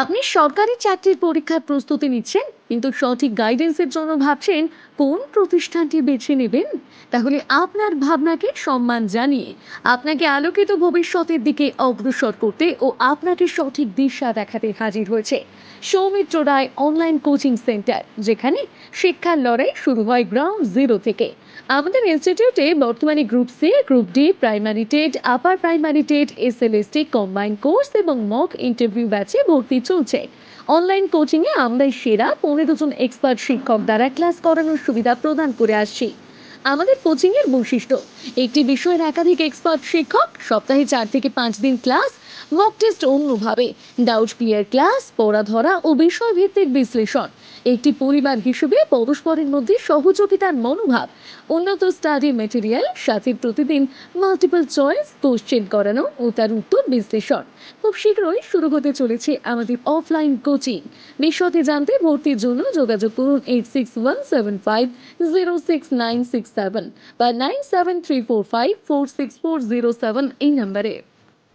আপনি সরকারি চাকরির পরীক্ষার প্রস্তুতি নিচ্ছেন, কিন্তু সঠিক গাইডেন্সের জন্য ভাবছেন কোন প্রতিষ্ঠানটি বেছে নেবেন? তাহলে আপনার ভাবনাকে সম্মান জানিয়ে, আপনাকে আলোকিত ভবিষ্যতের দিকে অগ্রসর করতে ও আপনাকে সঠিক দিশা দেখাতে হাজির হয়েছে Soumitra Roy online coaching centre, যেখানে শিক্ষার লড়াই শুরু হয় গ্রাউন্ড জিরো থেকে। আমাদের ইনস্টিটিউটে বর্তমানে group C group D primary TET upper primary TET S L S T combine course এবং মক ইন্টারভিউ ব্যাচে ভর্তি চলছে। অনলাইন কোচিংয়ে আমরাই সেরা, পনেরো জন এক্সপার্ট শিক্ষক দ্বারা ক্লাস করানোর সুবিধা প্রদান করে আসছি। আমাদের কোচিংয়ের বৈশিষ্ট্য। একটি বিষয়ের একাধিক এক্সপার্ট শিক্ষক সপ্তাহে চার থেকে পাঁচ দিন ক্লাস মক টেস্ট অন্যভাবে ডাউট ক্লিয়ার ক্লাস পড়া ধরা ও বিষয়ভিত্তিক বিশ্লেষণ। একটি পরিবার হিসেবে পরস্পরের মধ্যে সহযোগিতার মনোভাব, উন্নত স্টাডি মেটেরিয়াল সাথে প্রতিদিন মাল্টিপল চয়েস কোশ্চেন করানো ও তার উত্তর বিশ্লেষণ। খুব শীঘ্রই শুরু হতে চলেছে আমাদের অফলাইন কোচিং বিশদে জানতে ভর্তির জন্য যোগাযোগ করুন eight six one seven five zero six nine six seven বা নাইন সেভেন থ্রি